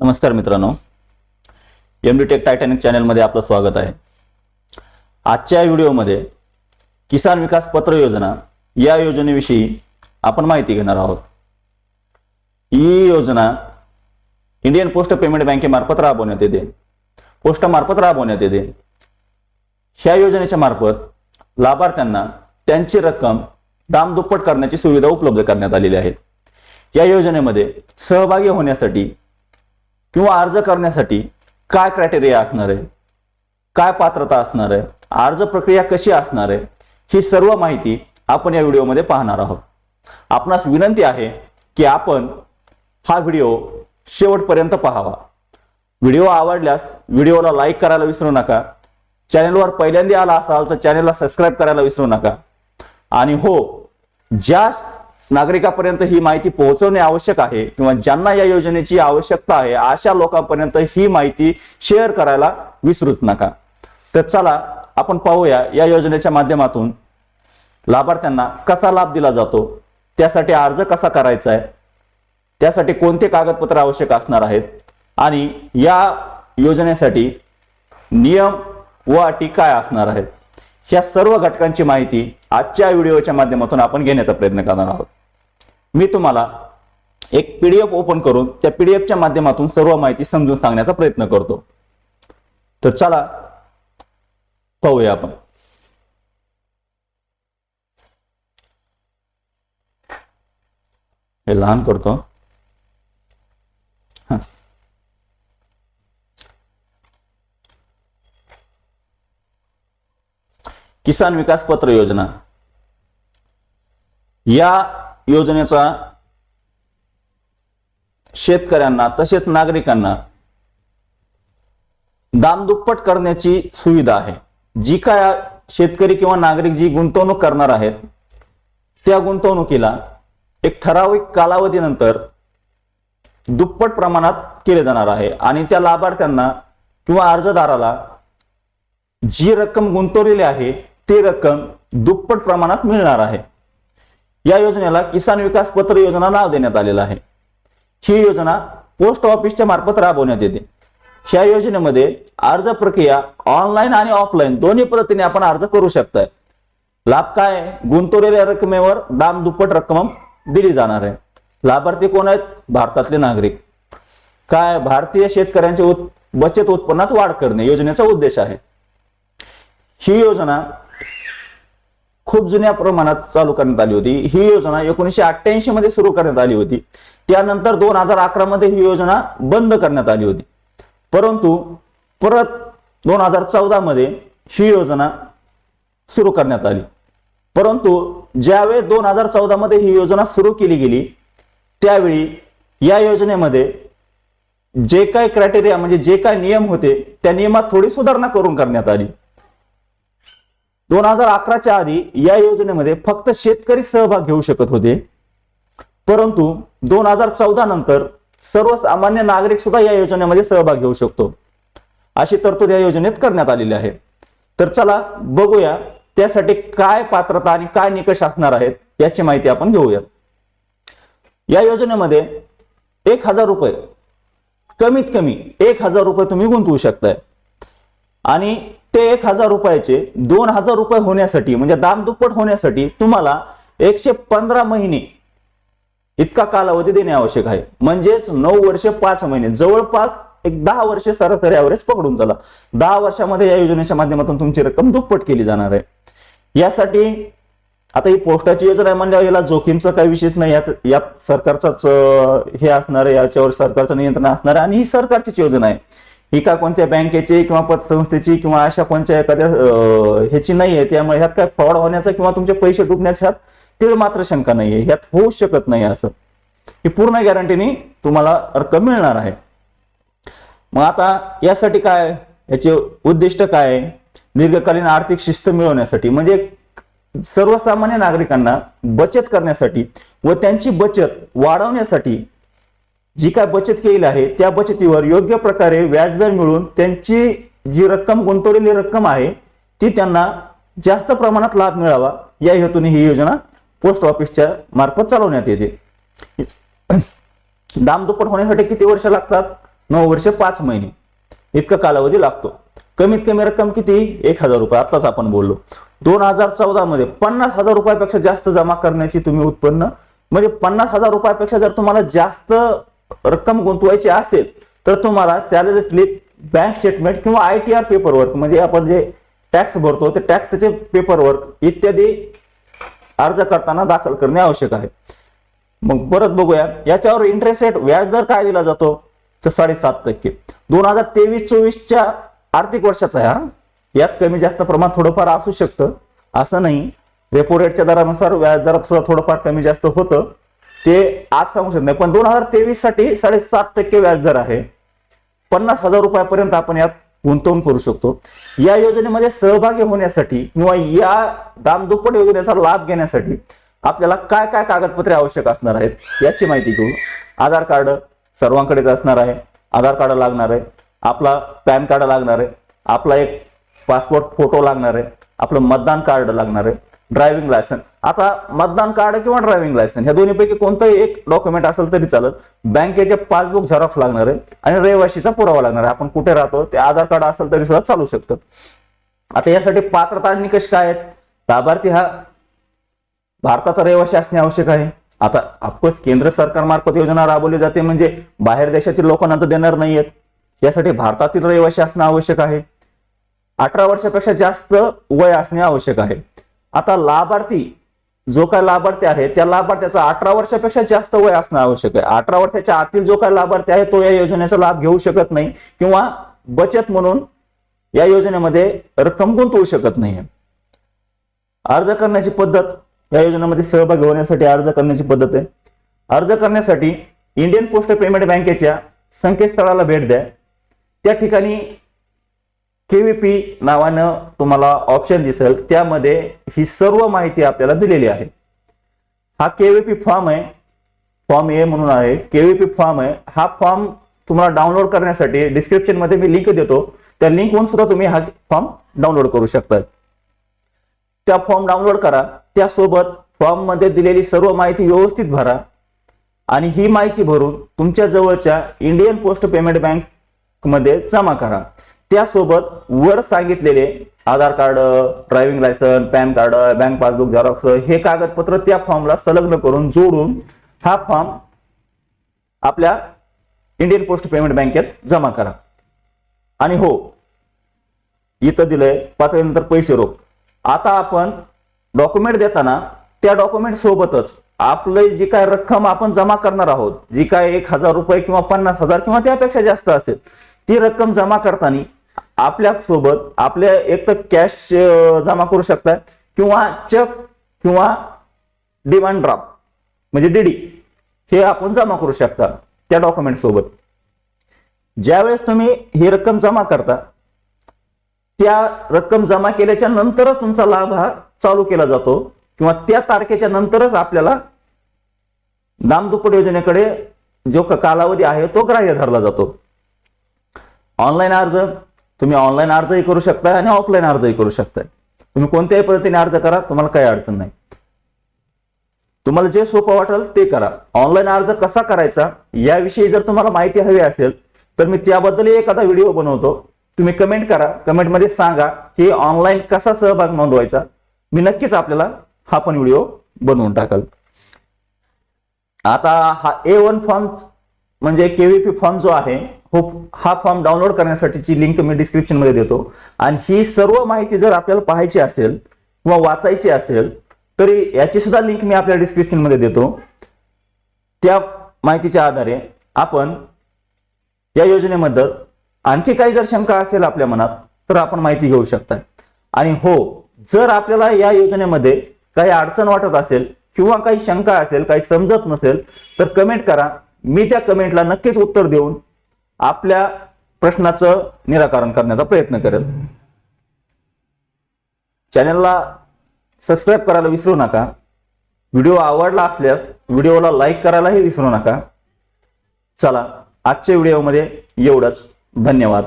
नमस्कार मित्रांनो. M D take Titanic चॅनलमध्ये आपलं स्वागत आहे. आजच्या व्हिडिओमध्ये किसान विकास पत्र योजना या योजनेविषयी आपण माहिती घेणार आहोत. ही योजना इंडियन पोस्ट पेमेंट बँकेमार्फत राबवण्यात येते. पोस्टामार्फत राबवण्यात येते. ह्या योजनेच्या मार्फत लाभार्थ्यांना त्यांची रक्कम दाम दुप्पट करण्याची सुविधा उपलब्ध करण्यात आलेली आहे. या योजनेमध्ये सहभागी होण्यासाठी किंवा अर्ज करण्यासाठी काय क्रायटेरिया असणार आहे? काय पात्रता असणार आहे? अर्ज प्रक्रिया कशी असणार आहे? ही सर्व माहिती आपण या व्हिडिओमध्ये पाहणार आहोत. आपणास विनंती आहे की आपण हा व्हिडिओ शेवटपर्यंत पाहावा. व्हिडिओ आवडल्यास व्हिडिओला लाईक करायला विसरू नका. चॅनेलवर पहिल्यांदा आला असाल तर चॅनेलला सबस्क्राईब करायला विसरू नका. आणि हो ज्या नागरिकापर्यंत ही माहिती पोहोचवणे आवश्यक आहे किंवा ज्यांना या योजनेची आवश्यकता आहे अशा लोकांपर्यंत ही माहिती शेअर करायला विसरूच नका. तर चला आपण पाहूया या योजनेच्या माध्यमातून लाभार्थ्यांना कसा लाभ दिला जातो त्यासाठी अर्ज कसा करायचा आहे त्यासाठी कोणते कागदपत्र आवश्यक असणार आहेत आणि या योजनेसाठी नियम व अटी काय असणार आहेत ह्या सर्व घटकांची माहिती आजच्या व्हिडिओच्या माध्यमातून आपण घेण्याचा प्रयत्न करणार आहोत. मी तुम्हाला एक पीडीएफ ओपन करून त्या पीडीएफच्या माध्यमातून सर्व माहिती समजून सांगण्याचा प्रयत्न करतो. तर चला पाहूया आपण. हे लहान करतो. हा. किसान विकास पत्र योजना. या योजनेचा शेतकऱ्यांना तसेच नागरिकांना दामदुप्पट करण्याची सुविधा आहे. जी काय शेतकरी किंवा नागरिक जी गुंतवणूक करणार आहेत त्या गुंतवणुकीला एक ठराविक कालावधीनंतर दुप्पट प्रमाणात केले जाणार आहे आणि त्या लाभार्थ्यांना किंवा अर्जदाराला जी रक्कम गुंतवलेली आहे ती रक्कम दुप्पट प्रमाणात मिळणार आहे. या योजनेला किसान विकास पत्र योजना नाव देण्यात आलेलं आहे. ही योजना पोस्ट ऑफिसच्या मार्फत राबवण्यात येते. या योजनेमध्ये अर्ज प्रक्रिया ऑनलाईन आणि ऑफलाईन दोन्ही पद्धतीने आपण अर्ज करू शकताय. लाभ काय गुंतवलेल्या रकमेवर दाम दुप्पट रक्कम दिली जाणार आहे. लाभार्थी कोण आहेत? भारतातले नागरिक. काय? भारतीय शेतकऱ्यांचे उत- बचत उत्पन्नात वाढ करणे योजनेचा उद्देश आहे. ही योजना खूप जुन्या प्रमाणात चालू करण्यात आली होती. ही योजना एकोणीशे अठ्ठ्याऐंशी मध्ये सुरू करण्यात आली होती. त्यानंतर दोन हजार अकरा मध्ये ही योजना बंद करण्यात आली होती. परंतु परत दोन हजार चौदा मध्ये ही योजना सुरू करण्यात आली. परंतु ज्यावेळी दोन हजार चौदा मध्ये ही योजना सुरू केली गेली त्यावेळी या योजनेमध्ये जे काय क्रायटेरिया म्हणजे जे काय नियम होते त्या नियमात थोडी सुधारणा करून करण्यात आली. दोन हजार अकराच्या आधी या योजनेमध्ये फक्त शेतकरी सहभाग घेऊ शकत होते. परंतु दोन हजार चौदा नंतर सर्वसामान्य नागरिक सुद्धा या योजनेमध्ये सहभाग घेऊ शकतो. अशी तरतूद या योजनेत करण्यात आलेली आहे. तर चला बघूया त्यासाठी काय पात्रता आणि काय निकष असणार आहेत याची माहिती आपण घेऊया. या योजनेमध्ये एक हजार रुपये कमीत कमी एक हजार रुपये तुम्ही गुंतवू शकताय. आणि ते एक हजार रुपयाचे दोन हजार रुपये होण्यासाठी म्हणजे दाम दुप्पट होण्यासाठी तुम्हाला एकशे पंधरा महिने इतका कालावधी देणे आवश्यक आहे. म्हणजेच नऊ वर्ष पाच महिने. जवळपास एक दहा वर्ष सरासरी ॲव्हरेज पकडून चला. दहा वर्षामध्ये या योजनेच्या माध्यमातून तुमची रक्कम दुप्पट केली जाणार आहे. यासाठी आता ही पोस्टाची योजना आहे म्हणजे याला जोखीमचा काही विषयच नाही. यात यात सरकारचाच हे असणार आहे याच्यावर सरकारचं नियंत्रण असणार आहे. आणि ही सरकारचीच योजना आहे. ही का कोणत्या बँकेची किंवा पतसंस्थेची किंवा अशा कोणत्या एखाद्या ह्याची नाही आहे त्यामुळे ह्यात काय फ्रॉड होण्याचा किंवा तुमचे पैसे डुबण्याच्या ह्यात तीळ मात्र शंका नाही आहे ह्यात होऊ शकत नाही असं. ही पूर्ण गॅरंटीने तुम्हाला रक्कम मिळणार आहे. मग आता यासाठी काय? याचे उद्दिष्ट काय? दीर्घकालीन आर्थिक शिस्त मिळवण्यासाठी म्हणजे सर्वसामान्य नागरिकांना बचत करण्यासाठी व त्यांची बचत वाढवण्यासाठी जी काय बचत केली आहे त्या बचतीवर योग्य प्रकारे व्याजदर मिळून त्यांची जी रक्कम गुंतवलेली रक्कम आहे ती त्यांना जास्त प्रमाणात लाभ मिळावा या हेतूने ही योजना पोस्ट ऑफिसच्या मार्फत चालवण्यात येते. दाम दुप्पट होण्यासाठी किती वर्ष लागतात? नऊ वर्ष पाच महिने. इतका कालावधी लागतो. कमीत कमी रक्कम किती? एक हजार रुपये. आताच आपण बोललो. दोन हजार चौदा मध्ये पन्नास हजार रुपयापेक्षा जास्त जमा करण्याची तुम्ही उत्पन्न म्हणजे पन्नास हजार रुपयापेक्षा जर तुम्हाला जास्त रक्कम गुंतवायची असेल तर तुम्हाला सॅलरी स्लिप बँक स्टेटमेंट किंवा I T R paper work म्हणजे आपण जे टॅक्स भरतो ते टॅक्सचे पेपर वर्क इत्यादी अर्ज करताना दाखल करणे आवश्यक आहे. मग परत बघूया याच्यावर इंटरेस्ट रेट व्याज दर काय दिला जातो? तर साडेसात टक्के. दोन हजार तेवीस चोवीसच्या आर्थिक वर्षाचा आहे हा. यात कमी जास्त प्रमाण थोडंफार असू शकतं. असं नाही. रेपो रेटच्या दरानुसार व्याज दरात सुद्धा थोडंफार कमी जास्त होतं. ते आज सांगू शकत नाही पण दोन हजार तेवीससाठी साडेसात टक्के व्याजदर आहे. पन्नास हजार रुपयापर्यंत आपण यात गुंतवणूक करू शकतो. या योजनेमध्ये सहभागी होण्यासाठी किंवा या दामदुप्पट योजनेचा लाभ घेण्यासाठी आपल्याला काय काय कागदपत्रे आवश्यक असणार आहेत याची माहिती घेऊ आधार कार्ड सर्वांकडेच असणार आहे. आधार कार्ड लागणार आहे आपला पॅन कार्ड लागणार आहे आपला एक पासपोर्ट फोटो लागणार आहे आपलं मतदान कार्ड लागणार आहे. Driving licence. आता मतदान कार्ड किंवा ड्रायव्हिंग लायसन ह्या दोन्हीपैकी कोणतंही एक डॉक्युमेंट असेल तरी चालत. बँकेचे पासबुक झेरॉक्स लागणार आहे आणि रहिवाशीचा पुरावा लागणार आहे. आपण कुठे राहतो ते आधार कार्ड असेल तरी सुद्धा चालू शकतं. आता यासाठी पात्रता निकष काय आहेत? लाभार्थी हा भारताचा रहिवासी असणे आवश्यक आहे. आता ऑफकोर्स केंद्र सरकारमार्फत योजना राबवली जाते म्हणजे बाहेर देशातील लोकांना तर देणार नाहीयेत. यासाठी भारतातील रहिवासी असणं आवश्यक आहे. अठरा वर्षापेक्षा जास्त वय असणे आवश्यक आहे. आता लाभार्थी जो काय लाभार्थी आहे त्या लाभार्थ्याचा अठरा वर्षापेक्षा जास्त वय असणं आवश्यक आहे. अठरा वर्षाच्या आतील जो काय लाभार्थी आहे तो या योजनेचा लाभ घेऊ शकत नाही किंवा बचत म्हणून या योजनेमध्ये रक्कम गुंतवू शकत नाही. अर्ज करण्याची पद्धत या योजनेमध्ये सहभागी होण्यासाठी अर्ज करण्याची पद्धत आहे. अर्ज करण्यासाठी इंडियन पोस्ट पेमेंट बँकेच्या संकेतस्थळाला भेट द्या. त्या ठिकाणी केव्हीपी नावानं तुम्हाला ऑप्शन दिसेल. त्यामध्ये ही सर्व माहिती आपल्याला दिलेली आहे. हा केव्हीपी फॉर्म आहे. फॉर्म ए म्हणून आहे. केव्हीपी फॉर्म आहे. हा फॉर्म तुम्हाला डाउनलोड करण्यासाठी डिस्क्रिप्शनमध्ये मी लिंक देतो. त्या लिंकवरून सुद्धा तुम्ही हा फॉर्म डाउनलोड करू शकता. त्या फॉर्म डाउनलोड करा. त्यासोबत फॉर्ममध्ये दिलेली सर्व माहिती व्यवस्थित भरा. आणि ही माहिती भरून तुमच्या जवळच्या इंडियन पोस्ट पेमेंट बँकमध्ये जमा करा. त्यासोबत वर सांगितलेले Aadhaar card driving licence PAN card bank passbook Xerox हे कागदपत्र त्या फॉर्मला संलग्न करून जोडून हा फॉर्म आपल्या इंडियन पोस्ट पेमेंट बँकेत जमा करा. आणि हो इथं दिलंय पातळीनंतर पैसे रोख. आता आपण डॉक्युमेंट देताना त्या डॉक्युमेंट सोबतच आपलं जी काय रक्कम आपण जमा करणार आहोत जी काय एक हजार रुपये किंवा पन्नास हजार किंवा त्यापेक्षा जास्त असेल ती रक्कम जमा करताना आपल्यासोबत आपल्या एक तर कॅश जमा करू शकता किंवा चेक किंवा डिमांड ड्राफ्ट म्हणजे डीडी हे आपण जमा करू शकता त्या डॉक्युमेंट सोबत. ज्यावेळेस तुम्ही ही रक्कम जमा करता त्या रक्कम जमा केल्याच्या नंतरच तुमचा लाभ हा चालू केला जातो किंवा त्या तारखेच्या नंतरच आपल्याला दामदुप्पट योजनेकडे जो कालावधी आहे तो ग्राह्य धरला जातो. ऑनलाईन अर्ज तुम्ही ऑनलाईन अर्जही करू शकता आणि ऑफलाईन अर्जही करू शकता तुम्ही कोणत्याही पद्धतीने अर्ज करा तुम्हाला काही अडचण नाही. तुम्हाला जे सोपं वाटेल ते करा. ऑनलाईन अर्ज कसा करायचा याविषयी जर तुम्हाला माहिती हवी असेल तर मी त्याबद्दल एखादा व्हिडिओ बनवतो. तुम्ही कमेंट करा. कमेंटमध्ये सांगा की ऑनलाईन कसा सहभाग नोंदवायचा. मी नक्कीच आपल्याला हा पण व्हिडिओ बनवून टाकल. आता हा ए वन फॉर्म म्हणजे केव्हीपी फॉर्म जो आहे हो हा फॉर्म डाउनलोड करण्यासाठीची लिंक मी डिस्क्रिप्शनमध्ये देतो. आणि ही सर्व माहिती जर आपल्याला पाहायची असेल किंवा वाचायची असेल तरी याची सुद्धा लिंक मी आपल्या डिस्क्रिप्शनमध्ये देतो. त्या माहितीच्या आधारे आपण या योजनेबद्दल आणखी काही जर शंका असेल आपल्या मनात तर आपण माहिती घेऊ शकता. आणि हो जर आपल्याला या योजनेमध्ये काही अडचण वाटत असेल किंवा काही शंका असेल काही समजत नसेल तर कमेंट करा. मी त्या कमेंटला नक्कीच उत्तर देऊन आपल्या प्रश्नाचं निराकरण करण्याचा प्रयत्न करेल. चॅनलला सबस्क्राईब करायला विसरू नका. व्हिडिओ आवडला असल्यास व्हिडिओला लाईक करायलाही विसरू नका. चला आजच्या व्हिडिओमध्ये एवढंच. धन्यवाद.